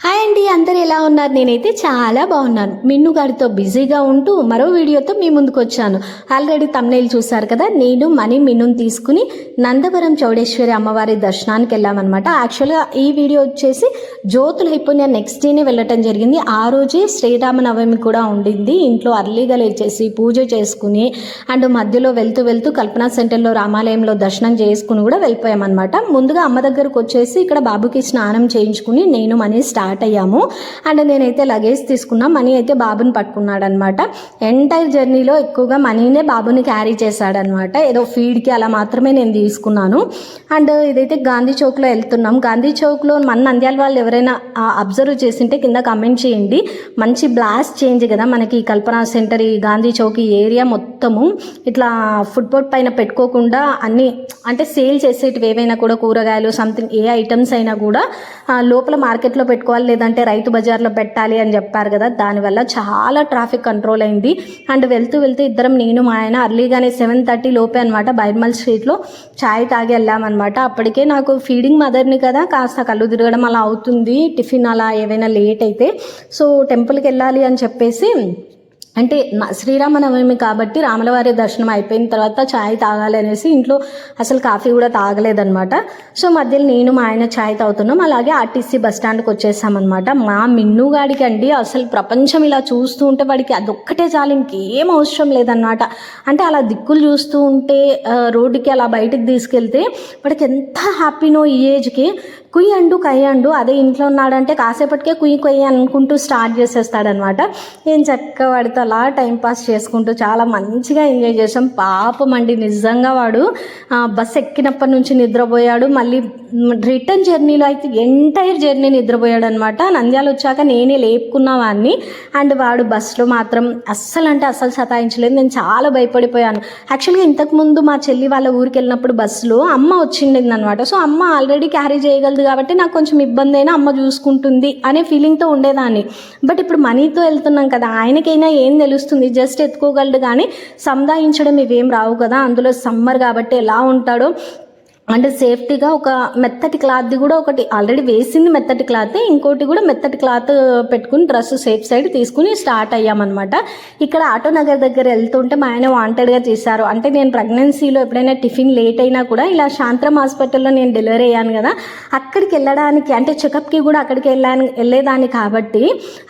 Hi అండి అందరు ఎలా ఉన్నారు? నేనైతే చాలా బాగున్నాను. మిన్ను గారితో బిజీగా ఉంటూ మరో వీడియోతో మీ ముందుకు వచ్చాను. ఆల్రెడీ తమ్నైల్ చూశారు కదా నేను మనీ మిన్నుని తీసుకుని నందవరం చౌడేశ్వరి అమ్మవారి దర్శనానికి వెళ్ళామన్నమాట. యాక్చువల్గా ఈ వీడియో వచ్చేసి జ్యోతులు అయిపోయిన నెక్స్ట్ డేనే వెళ్ళటం జరిగింది. ఆ రోజే శ్రీరామనవమి కూడా ఉండింది. ఇంట్లో అర్లీగా లేచేసి పూజ చేసుకుని అండ్ మధ్యలో వెళ్తూ వెళ్తూ కల్పనా సెంటర్లో రామాలయంలో దర్శనం చేసుకుని కూడా వెళ్ళిపోయామన్నమాట. ముందుగా అమ్మ దగ్గరకు వచ్చేసి ఇక్కడ బాబుకి స్నానం చేయించుకుని నేను మనీ స్టార్ట్ స్టార్ట్ అయ్యాము. అండ్ నేనైతే లగేజ్ తీసుకున్నా. మనీ అయితే బాబుని పట్టుకున్నాడనమాట. ఎంటైర్ జర్నీలో ఎక్కువగా మనీనే బాబుని క్యారీ చేశాడనమాట. ఏదో ఫీడ్కి అలా మాత్రమే నేను తీసుకున్నాను. అండ్ ఇదైతే గాంధీ చౌక్లో వెళ్తున్నాం. గాంధీ చౌక్లో మన నంద్యాల వాళ్ళు ఎవరైనా అబ్జర్వ్ చేసింటే కింద కమెంట్ చేయండి. మంచి బ్లాస్ట్ చేంజ్ కదా మనకి కల్పనా సెంటర్ ఈ గాంధీ చౌక్ ఈ ఏరియా మొత్తము. ఇట్లా ఫుట్బోర్డ్ పైన పెట్టుకోకుండా అన్ని అంటే సేల్ చేసేటివి ఏవైనా కూడా కూరగాయలు సంథింగ్ ఏ ఐటమ్స్ అయినా కూడా లోపల మార్కెట్లో పెట్టుకోవాలి లేదంటే రైతు బజార్లో పెట్టాలి అని చెప్పారు కదా దానివల్ల చాలా ట్రాఫిక్ కంట్రోల్ అయింది. అండ్ వెళ్తూ వెళ్తూ ఇద్దరం నేను మా ఆయన అర్లీగానే సెవెన్ థర్టీ లోపే అనమాట బైర్మల్ స్ట్రీట్లో ఛాయ్ తాగి వెళ్ళామన్నమాట. అప్పటికే నాకు ఫీడింగ్ మదర్ని కదా కాస్త కళ్ళు తిరగడం అలా అవుతుంది టిఫిన్ అలా ఏవైనా లేట్ అయితే. సో టెంపుల్కి వెళ్ళాలి అని చెప్పేసి అంటే శ్రీరామనవమి కాబట్టి రాములవారి దర్శనం అయిపోయిన తర్వాత ఛాయ్ తాగాలి అనేసి ఇంట్లో అసలు కాఫీ కూడా తాగలేదనమాట సో మధ్యలో నేను మా ఆయన ఛాయ్ తాగుతున్నాం. అలాగే ఆర్టీసీ బస్ స్టాండ్కి వచ్చేసామన్నమాట. మా మిన్నుగాడికి అండి అసలు ప్రపంచం ఇలా చూస్తూ ఉంటే వాడికి అదొక్కటే చాలు ఇంకేం అవసరం లేదన్నమాట. అంటే అలా దిక్కులు చూస్తూ ఉంటే రోడ్డుకి అలా బయటకు తీసుకెళ్తే వాడికి ఎంత హ్యాపీనో ఈ ఏజ్కి. కుయ్యి అండు కయ్యి అండు అదే ఇంట్లో ఉన్నాడంటే కాసేపటికే కుయ్యి కొయ్యి అనుకుంటూ స్టార్ట్ చేసేస్తాడనమాట ఏం చక్కగా వాడితో అలా టైంపాస్ చేసుకుంటూ చాలా మంచిగా ఎంజాయ్ చేసాం పాపం అండి నిజంగా వాడు బస్ ఎక్కినప్పటి నుంచి నిద్రపోయాడు. మళ్ళీ రిటర్న్ జర్నీలో అయితే ఎంటైర్ జర్నీ నిద్రపోయాడు అనమాట నంద్యాల వచ్చాక నేనే లేపుకున్నా వాడిని. అండ్ వాడు బస్సులో మాత్రం అస్సలు అంటే అస్సలు సతాయించలేదు. నేను చాలా భయపడిపోయాను. యాక్చువల్గా ఇంతకుముందు మా చెల్లి వాళ్ళ ఊరికి వెళ్ళినప్పుడు బస్సులో అమ్మ వచ్చిండింది అనమాట సో అమ్మ ఆల్రెడీ క్యారీ చేయగలదు కాబట్టి నాకు కొంచెం ఇబ్బంది అయినా అమ్మ చూసుకుంటుంది అనే ఫీలింగ్తో ఉండేదాన్ని. బట్ ఇప్పుడు మనీతో వెళ్తున్నాం కదా ఆయనకైనా ఏ తెలుస్తుంది? జస్ట్ ఎత్తుకోగలడు కానీ సంధాయించడం ఇవేం రావు కదా. అందులో సమ్మర్ కాబట్టి ఎలా ఉంటాడో అంటే సేఫ్టీగా ఒక మెత్తటి క్లాత్ది కూడా ఒకటి ఆల్రెడీ వేసింది మెత్తటి క్లాత్ ఇంకోటి కూడా మెత్తటి క్లాత్ uh, పెట్టుకుని డ్రెస్ సేఫ్ సైడ్ తీసుకుని స్టార్ట్ అయ్యామన్నమాట. ఇక్కడ ఆటో నగర్ దగ్గర వెళ్తుంటే మా ఆయన వాంటెడ్గా చేశారు. అంటే నేను ప్రెగ్నెన్సీలో ఎప్పుడైనా టిఫిన్ లేట్ అయినా కూడా ఇలా శాంతరం హాస్పిటల్లో నేను డెలివరీ అయ్యాను కదా అక్కడికి వెళ్ళడానికి అంటే చెకప్కి కూడా అక్కడికి వెళ్ళాను వెళ్ళేదాన్ని కాబట్టి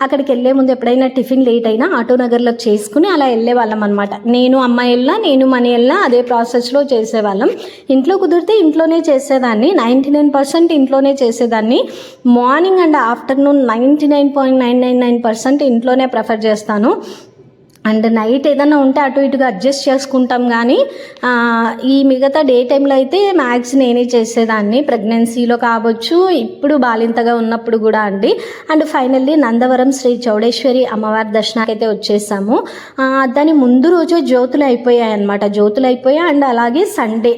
అక్కడికి వెళ్ళే ముందు ఎప్పుడైనా టిఫిన్ లేట్ అయినా ఆటో నగర్లో చేసుకుని అలా వెళ్ళేవాళ్ళం అనమాట నేను అమ్మాయి వెళ్ళా నేను మనీ వెళ్ళా అదే ప్రాసెస్లో చేసేవాళ్ళం. ఇంట్లో కుదిరితే ఇంట్లోనే చేసేదాన్ని నైంటీ నైన్ పర్సెంట్ ఇంట్లోనే చేసేదాన్ని. Morning and afternoon ninety nine point nine nine nine percent ఇంట్లోనే ప్రిఫర్ చేస్తాను. అండ్ నైట్ ఏదైనా ఉంటే అటు ఇటుగా అడ్జస్ట్ చేసుకుంటాం కానీ ఈ మిగతా డే టైంలో అయితే మ్యాథ్స్ నేనే చేసేదాన్ని. ప్రెగ్నెన్సీలో కావచ్చు ఇప్పుడు బాలింతగా ఉన్నప్పుడు కూడా అండి. అండ్ ఫైనల్లీ నందవరం శ్రీ చౌడేశ్వరి అమ్మవారి దర్శనానికి అయితే వచ్చేసాము దాని ముందు రోజు జ్యోతులు అయిపోయాయి అనమాట జ్యోతులు అయిపోయాయి అండ్ అలాగే సండే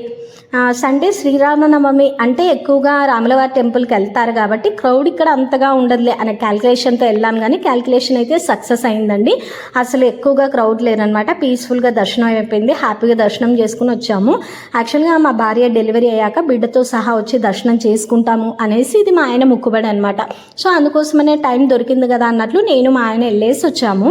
సండే శ్రీరామనవమి అంటే ఎక్కువగా రాములవారి టెంపుల్కి వెళ్తారు కాబట్టి క్రౌడ్ ఇక్కడ అంతగా ఉండదులే అనే క్యాల్కులేషన్తో వెళ్ళాం కానీ క్యాల్కులేషన్ అయితే సక్సెస్ అయిందండి. అసలు ఎక్కువగా క్రౌడ్ లేరనమాట పీస్ఫుల్గా దర్శనం అయిపోయింది. హ్యాపీగా దర్శనం చేసుకుని వచ్చాము. యాక్చువల్గా మా భార్య డెలివరీ అయ్యాక బిడ్డతో సహా వచ్చి దర్శనం చేసుకుంటాము అనేసి ఇది మా ఆయన ముక్కుబడి అనమాట. సో అందుకోసమనే టైం దొరికింది కదా అన్నట్లు నేను మా ఆయన వెళ్ళేసి వచ్చాము.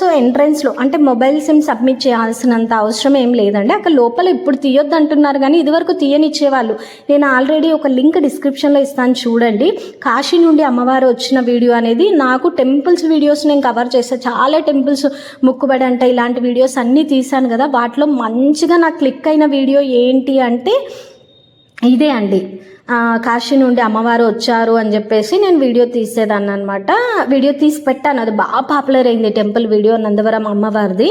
సో ఎంట్రన్స్లో అంటే మొబైల్ సిమ్ సబ్మిట్ చేయాల్సినంత అవసరం ఏం లేదండి. అక్కడ లోపల ఇప్పుడు తీయొద్దు అంటున్నారు కానీ ఇదివరకు తీయనిచ్చేవాళ్ళు. నేను ఆల్రెడీ ఒక లింక్ డిస్క్రిప్షన్లో ఇస్తాను చూడండి. కాశీ నుండి అమ్మవారు వచ్చిన వీడియో అనేది నాకు టెంపుల్స్ వీడియోస్ నేను కవర్ చేస్తాను చాలా టెంపుల్స్ ముక్కుబడి అంటే ఇలాంటి వీడియోస్ అన్నీ తీశాను కదా. వాటిలో మంచిగా నాకు క్లిక్ అయిన వీడియో ఏంటి అంటే ఇదే అండి. కాశీ నుండి అమ్మవారు వచ్చారు అని చెప్పేసి నేను వీడియో తీసేదాన్ని అనమాట వీడియో తీసి పెట్టాను. అది బాగా పాపులర్ అయింది టెంపుల్ వీడియో నందవరం అమ్మవారిది.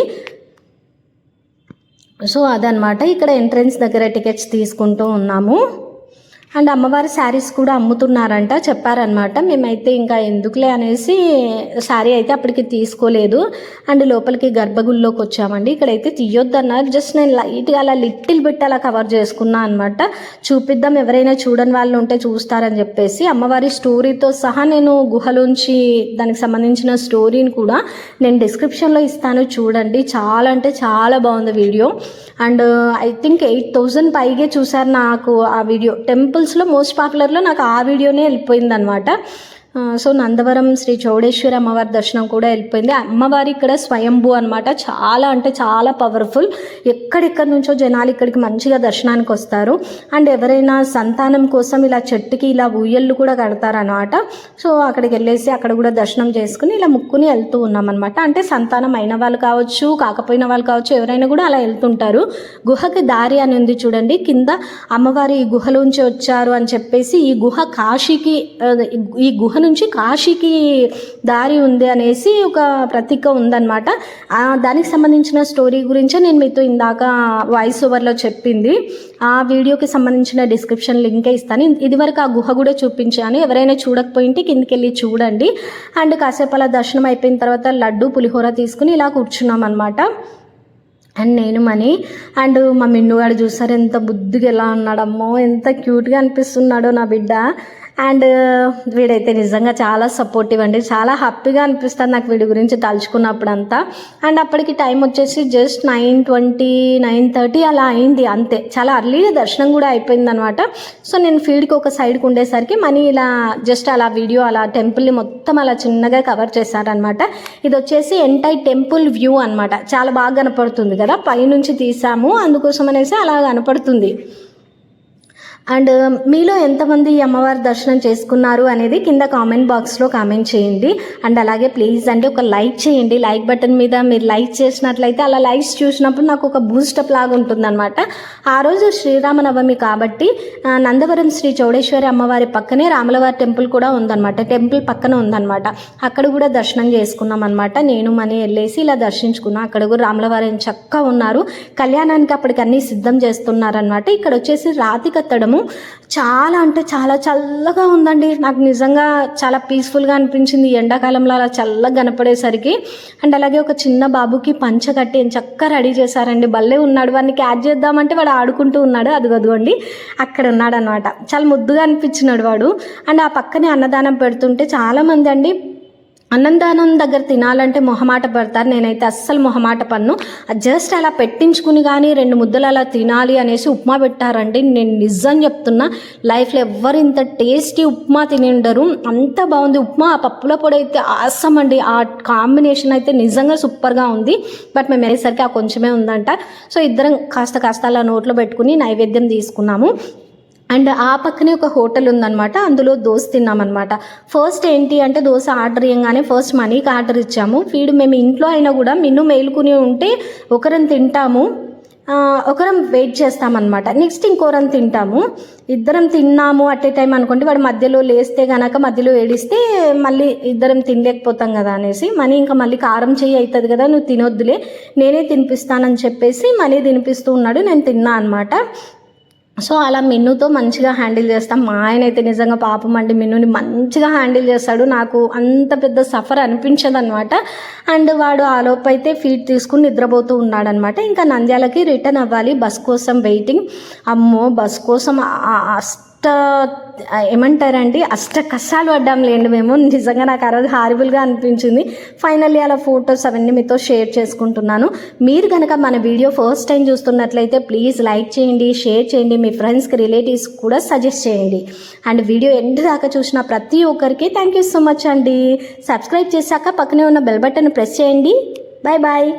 సో అదనమాట ఇక్కడ ఎంట్రన్స్ దగ్గర టికెట్స్ తీసుకుంటూ ఉన్నాము. అండ్ అమ్మవారి శారీస్ కూడా అమ్ముతున్నారంట చెప్పారనమాట మేమైతే ఇంకా ఎందుకులే అనేసి శారీ అయితే అప్పటికి తీసుకోలేదు. అండ్ లోపలికి గర్భగుడిలోకి వచ్చామండి. ఇక్కడైతే తీయొద్దన్నారు జస్ట్ నేను లైట్గా అలా లిటిల్ బిట్ అలా కవర్ చేసుకున్నా అనమాట చూపిద్దాం ఎవరైనా చూడని వాళ్ళు ఉంటే చూస్తారని చెప్పేసి అమ్మవారి స్టోరీతో సహా నేను గుహలోంచి దానికి సంబంధించిన స్టోరీని కూడా నేను డిస్క్రిప్షన్లో ఇస్తాను చూడండి. చాలా అంటే చాలా బాగుంది video. And I think eight thousand పైగే చూసారు నాకు ఆ వీడియో. టెంపుల్ టెంపుల్స్లో మోస్ట్ పాపులర్లో నాకు ఆ వీడియోనే వెళ్ళిపోయింది అనమాట సో నందవరం శ్రీ చౌడేశ్వరి అమ్మవారి దర్శనం కూడా వెళ్ళిపోయింది. అమ్మవారి ఇక్కడ స్వయంభూ అనమాట చాలా అంటే చాలా పవర్ఫుల్ ఎక్కడెక్కడి నుంచో జనాలు ఇక్కడికి మంచిగా దర్శనానికి వస్తారు. అండ్ ఎవరైనా సంతానం కోసం ఇలా చెట్టుకి ఇలా ఊయళ్ళు కూడా కడతారనమాట సో అక్కడికి వెళ్ళేసి అక్కడ కూడా దర్శనం చేసుకుని ఇలా ముక్కుని వెళ్తూ ఉన్నాం అనమాట అంటే సంతానం అయిన వాళ్ళు కావచ్చు కాకపోయిన వాళ్ళు కావచ్చు ఎవరైనా కూడా అలా వెళ్తుంటారు. గుహకి దారి అని ఉంది చూడండి. కింద అమ్మవారి ఈ గుహలోంచి వచ్చారు అని చెప్పేసి ఈ గుహ కాశీకి ఈ గుహ నుంచి కాశీకి దారి ఉంది అనేసి ఒక ప్రతీక ఉందన్నమాట. దానికి సంబంధించిన స్టోరీ గురించే నేను మీతో ఇందాక వాయిస్ ఓవర్లో చెప్పింది. ఆ వీడియోకి సంబంధించిన డిస్క్రిప్షన్ లింకే ఇస్తాను. ఇదివరకు ఆ గుహ కూడా చూపించాను. ఎవరైనా చూడకపోయింటే కిందికి వెళ్ళి చూడండి. అండ్ కాసేపు అలా దర్శనం అయిపోయిన తర్వాత లడ్డు పులిహోర తీసుకుని ఇలా కూర్చున్నాం అనమాట అండ్ నేను మనీ అండ్ మా మిన్నుగాడు చూసారు ఎంత బుద్ధిగా ఎలా ఉన్నాడమ్మో ఎంత క్యూట్గా అనిపిస్తున్నాడో నా బిడ్డ. అండ్ వీడైతే నిజంగా చాలా సపోర్టివ్ అండి. చాలా హ్యాపీగా అనిపిస్తుంది నాకు వీడి గురించి తలుచుకున్నప్పుడు అంతా అండ్ అప్పటికి టైం వచ్చేసి just nine twenty nine thirty అలా అయింది అంతే. చాలా అర్లీగా దర్శనం కూడా అయిపోయింది అనమాట సో నేను ఫీల్డ్కి ఒక సైడ్కి ఉండేసరికి మనీ ఇలా జస్ట్ అలా వీడియో అలా టెంపుల్ని మొత్తం అలా చిన్నగా కవర్ చేశారనమాట. ఇది వచ్చేసి ఎంటై టెంపుల్ వ్యూ అనమాట చాలా బాగా కనపడుతుంది కదా? పైనుంచి తీసాము. అందుకోసం అనేసి అలా కనపడుతుంది. అండ్ um, మీలో ఎంతమంది ఈ అమ్మవారి దర్శనం చేసుకున్నారు అనేది కింద కామెంట్ బాక్స్లో కామెంట్ చేయండి. అండ్ అలాగే ప్లీజ్ అండి ఒక లైక్ చేయండి. లైక్ బటన్ మీద మీరు లైక్ చేసినట్లయితే అలా లైక్స్ చూసినప్పుడు నాకు ఒక బూస్టప్ లాగా ఉంటుందన్నమాట. ఆ రోజు శ్రీరామనవమి కాబట్టి నందవరం శ్రీ చౌడేశ్వరి అమ్మవారి పక్కనే రామలవారి టెంపుల్ కూడా ఉందన్నమాట. టెంపుల్ పక్కన ఉందన్నమాట. అక్కడ కూడా దర్శనం చేసుకున్నాం అనమాట నేను మనీ వెళ్ళేసి ఇలా దర్శించుకున్నాం. అక్కడ కూడా రామలవారి చక్కగా ఉన్నారు. కళ్యాణానికి అప్పటికి అన్నీ సిద్ధం చేస్తున్నారనమాట ఇక్కడ వచ్చేసి రాతి కత్తడం కత్తడము చాలా అంటే చాలా చల్లగా ఉందండి. నాకు నిజంగా చాలా పీస్ఫుల్గా అనిపించింది. ఎండాకాలంలో అలా చల్లగా కనపడేసరికి. అండ్ అలాగే ఒక చిన్న బాబుకి పంచ కట్టి చక్కగా రెడీ చేశారండి. భలే ఉన్నాడు. వాడిని క్యాచ్ చేద్దామంటే వాడు ఆడుకుంటూ ఉన్నాడు. అది అదిగోండి అక్కడ ఉన్నాడు అనమాట చాలా ముద్దుగా అనిపించినాడు వాడు. అండ్ ఆ పక్కనే అన్నదానం పెడుతుంటే చాలామంది అండి అన్నందానం దగ్గర తినాలంటే మొహమాట పడతారు. నేనైతే అస్సలు మొహమాట పన్ను. జస్ట్ అలా పెట్టించుకుని కానీ రెండు ముద్దలు అలా తినాలి అనేసి ఉప్మా పెట్టారండి. నేను నిజం చెప్తున్నా లైఫ్లో ఎవ్వరు ఇంత టేస్టీ ఉప్మా తిని ఉండరు అంత బాగుంది ఉప్మా. ఆ పప్పుల పొడి అయితే ఆసం అండి. ఆ కాంబినేషన్ అయితే నిజంగా సూపర్గా ఉంది. బట్ మేము వెళ్ళేసరికి ఆ కొంచెమే ఉందంట. సో ఇద్దరం కాస్త కాస్త అలా నోట్లో పెట్టుకుని నైవేద్యం తీసుకున్నాము. అండ్ ఆ పక్కనే ఒక హోటల్ ఉందన్నమాట. అందులో దోశ తిన్నామన్నమాట. ఫస్ట్ ఏంటి అంటే దోశ ఆర్డర్ చేయగానే ఫస్ట్ మనీకి ఆర్డర్ ఇచ్చాము. ఫీడ్ మేము ఇంట్లో అయినా కూడా మిన్ను మేలుకుని ఉంటే ఒకరం తింటాము. ఒకరం వెయిట్ చేస్తామన్నమాట. నెక్స్ట్ ఇంకోరం తింటాము. ఇద్దరం తిన్నాము అట్ ఏ టైం అనుకోండి వాడు మధ్యలో లేస్తే గనక మధ్యలో ఏడిస్తే మళ్ళీ ఇద్దరం తినలేకపోతాం కదా అనేసి మనీ ఇంకా మళ్ళీ కారం చెయ్యి అవుతుంది కదా నువ్వు తినొద్దులే నేనే తినిపిస్తానని చెప్పేసి మనీ తినిపిస్తూ ఉన్నాడు నేను తిన్నా అనమాట సో అలా మిన్నుతో మంచిగా హ్యాండిల్ చేస్తాం. మా ఆయన అయితే నిజంగా పాపం అండి. మిన్నుని మంచిగా హ్యాండిల్ చేస్తాడు. నాకు అంత పెద్ద సఫర్ అనిపించదు అనమాట అండ్ వాడు ఆలోపు అయితే ఫీట్ తీసుకుని నిద్రపోతూ ఉన్నాడనమాట ఇంకా నంద్యాలకి రిటర్న్ అవ్వాలి. బస్ కోసం వెయిటింగ్. అమ్మో బస్ కోసం ఏమంటారండి? అష్ట కష్టాలు పడ్డాం లేండి మేము. నిజంగా నాకు ఆ రోజు హారిబుల్గా అనిపించింది. ఫైనల్లీ అలా ఫొటోస్ అవన్నీ మీతో షేర్ చేసుకుంటున్నాను. మీరు కనుక మన వీడియో ఫస్ట్ టైం చూస్తున్నట్లయితే ప్లీజ్ లైక్ చేయండి షేర్ చేయండి మీ ఫ్రెండ్స్కి రిలేటివ్స్ కూడా సజెస్ట్ చేయండి. అండ్ వీడియో ఎండ్ దాకా చూసిన ప్రతి ఒక్కరికి థ్యాంక్ యూ సో మచ్ అండి. సబ్స్క్రైబ్ చేశాక పక్కనే ఉన్న బెల్ బటన్ ప్రెస్ చేయండి. Bye bye